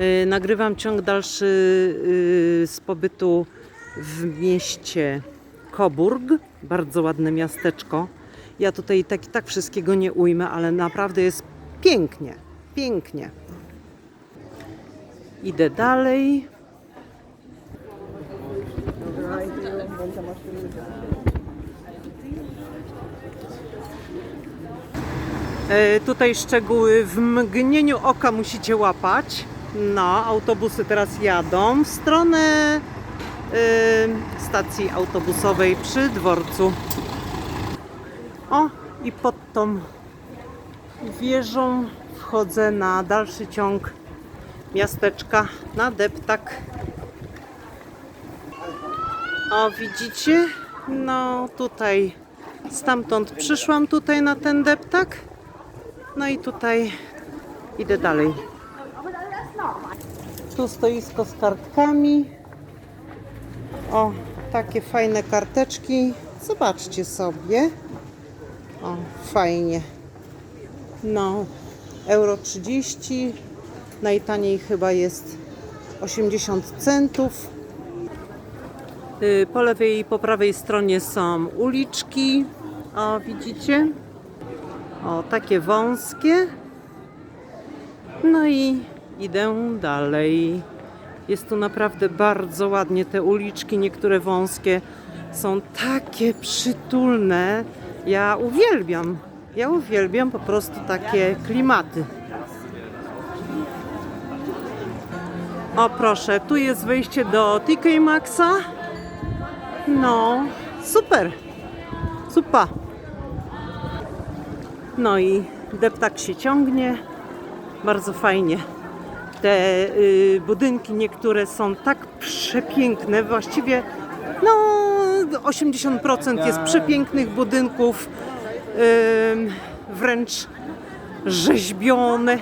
Y, Nagrywam ciąg dalszy y, z pobytu w mieście Coburg. Bardzo ładne miasteczko. Ja tutaj tak tak wszystkiego nie ujmę, ale naprawdę jest pięknie, pięknie. Idę dalej. E, Tutaj szczegóły w mgnieniu oka musicie łapać. No, autobusy teraz jadą w stronę e, stacji autobusowej przy dworcu. O, i pod tą wieżą wchodzę na dalszy ciąg miasteczka na deptak. O, widzicie? No, tutaj stamtąd przyszłam tutaj na ten deptak. No i tutaj idę dalej. Tu stoisko z kartkami. O, takie fajne karteczki. Zobaczcie sobie. O, fajnie. No, euro 30. Najtaniej chyba jest 80 centów. Y, Po lewej i po prawej stronie są uliczki. O, widzicie? O, takie wąskie. No i idę dalej. Jest tu naprawdę bardzo ładnie. Te uliczki, niektóre wąskie, są takie przytulne. Ja uwielbiam. Ja uwielbiam po prostu takie klimaty. O proszę, tu jest wejście do TK Maxa. No, super. Super. No i deptak się ciągnie. Bardzo fajnie. Te y, budynki niektóre są tak przepiękne. Właściwie no 80% jest przepięknych budynków. ym, wręcz rzeźbione.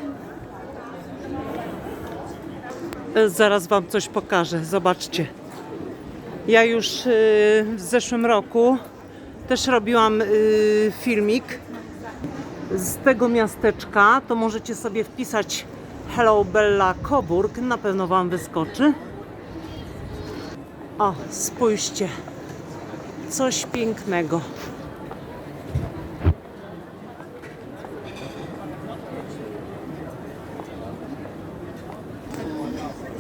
Zaraz Wam coś pokażę. Zobaczcie. Ja już y, w zeszłym roku też robiłam y, filmik z tego miasteczka, to możecie sobie wpisać Hello Bella Coburg, na pewno Wam wyskoczy. O, spójrzcie, coś pięknego.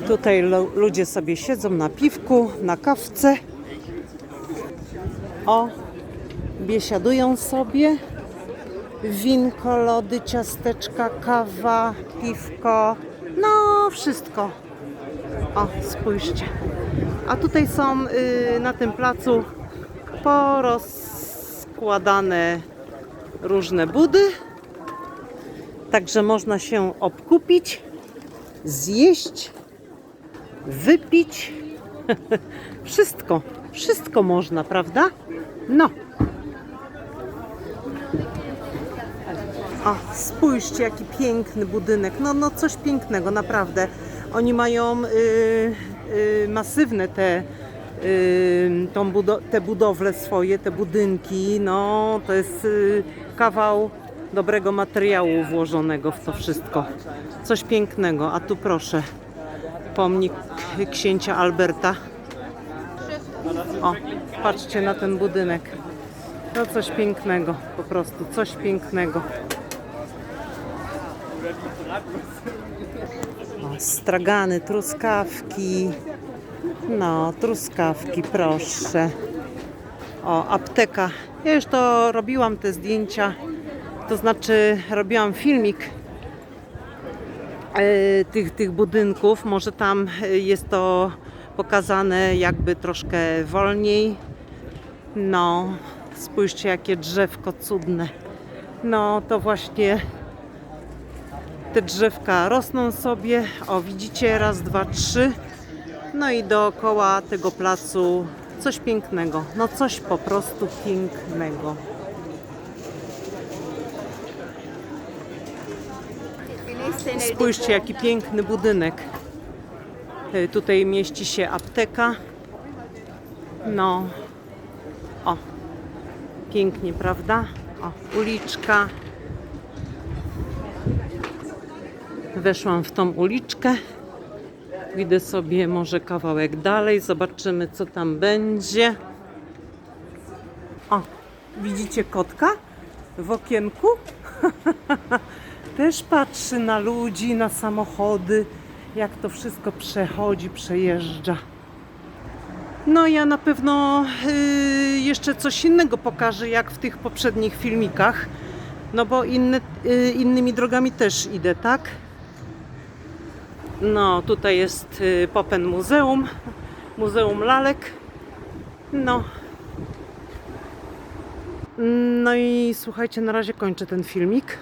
Tutaj ludzie sobie siedzą na piwku, na kawce. O, biesiadują sobie winko, lody, ciasteczka, kawa, piwko, no wszystko. O, spójrzcie. A tutaj są y, na tym placu porozkładane różne budy. Także można się obkupić, zjeść, wypić. wszystko, wszystko można, prawda? No. O, spójrzcie, jaki piękny budynek. No, no coś pięknego, naprawdę. Oni mają y, y, masywne te, y, budo- te budowle swoje, te budynki. No, to jest y, kawał dobrego materiału włożonego w to wszystko. Coś pięknego. A tu proszę, pomnik księcia Alberta. O, patrzcie na ten budynek. No coś pięknego, po prostu coś pięknego. O, stragany, truskawki. No, truskawki, proszę. O, apteka. Ja już to robiłam te zdjęcia, to znaczy robiłam filmik e, tych, tych budynków. Może tam e, jest to pokazane jakby troszkę wolniej. No, spójrzcie jakie drzewko cudne. No, to właśnie te drzewka rosną sobie. O, widzicie, raz, dwa, trzy. No i dookoła tego placu coś pięknego. No coś po prostu pięknego. Spójrzcie, jaki piękny budynek. Y, Tutaj mieści się apteka. No, o, pięknie, prawda? O, uliczka. Weszłam w tą uliczkę. Idę sobie może kawałek dalej, zobaczymy co tam będzie. O, widzicie kotka w okienku? Też patrzy na ludzi, na samochody, jak to wszystko przechodzi, przejeżdża. No ja na pewno y, jeszcze coś innego pokażę, jak w tych poprzednich filmikach. No bo inny, y, innymi drogami też idę, tak? No, tutaj jest y, Popen Muzeum, Muzeum Lalek. No. No i słuchajcie, na razie kończę ten filmik.